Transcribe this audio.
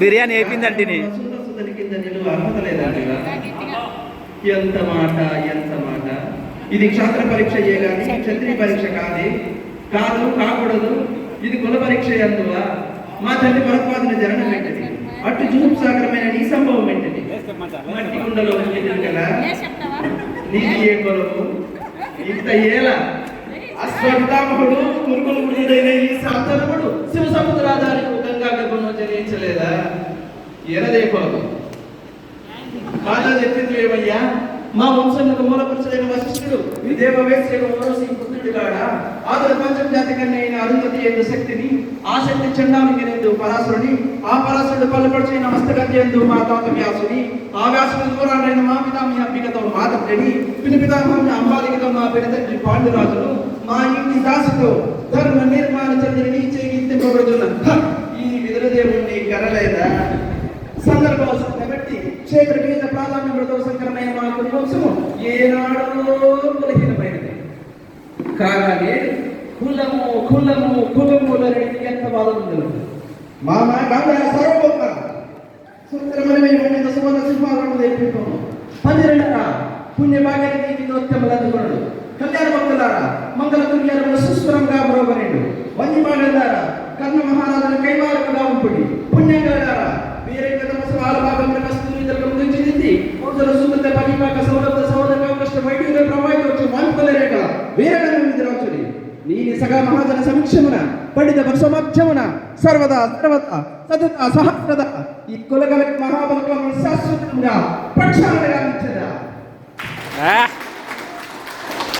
బిర్యానీ లేదంటివా ఎంత మాట ఎంత మాట. ఇది క్షాత్ర పరీక్ష కానీ క్షత్రియ పరీక్ష కాదే. కాదు కాకూడదు. ఇది కుల పరీక్ష అందువా మా తల్లి భరద్వాజన జననం ఏంటిది? అటు జుగుప్సాకరమైన నీ సంభవం ఏంటిది? మట్టి కుండలో కదా. నీది ఏ కులము ఇంత ఏల? అశ్వత్థామహుడు అయిపోదు. కులము చెప్పింది ఏమయ్యా? మా వంశంలో మూలపురుషుడైన వశిష్ఠుడు ఈ దేవవేశ్యక మోరసి పుత్రుడు కాడా ఆదర పంచం జాతి కన్నా అయిన అరుంధతి ఎందు శక్తిని ఆ శక్తి చండాలికి ఎందు ఆ పరాశురుడు పల్లపడిచిన మస్తగతి ఎందు మా తాత వ్యాసుని ఆ వ్యాసుడు దూరాలైన మా పితామి అంబికతో మా తండ్రిని పితామహం అంబాలికతో మా పెద్దతండ్రి పాండురాజును మా ఇంటి దాసుతో ధర్మ నిర్మాణ చంద్రుని చేయించబడుతున్న ఈ విదురదేవుణ్ణి కరలేదా సందర్భావసరం బట్టి క్షేత్ర మీద ప్రాధాన్యములతో సంకరమైన మా కుటుంబము ఏనాడో బలహీనమైనది. కాగా నేడు కులము కులము కులములని ఎంత బాధ ఉంది మామ గంగా సర్వోప సుందరమైన సువర్ణ సింహాలను తెప్పిపోము పందిరండరా పుణ్య భాగ్యానికి దినోత్యములు అందుకున్నాడు. కళ్యాణ భక్తులారా మంగళ తుల్యారములు సుస్వరంగా బ్రోవరేడు వన్యమాడలారా కర్ణ మహారాజును కైవారముగా ఉంపుడి. పుణ్యంగారా విద్రాచుడి సకల మహాజన సమక్షమున పండిత సమక్షమున సర్వదా సర్వదా సతత సహస్రద ఈ కులగల మహాబలక్రమం శాశ్వతంగా ప్రక్షాళనగా ఉంచదా?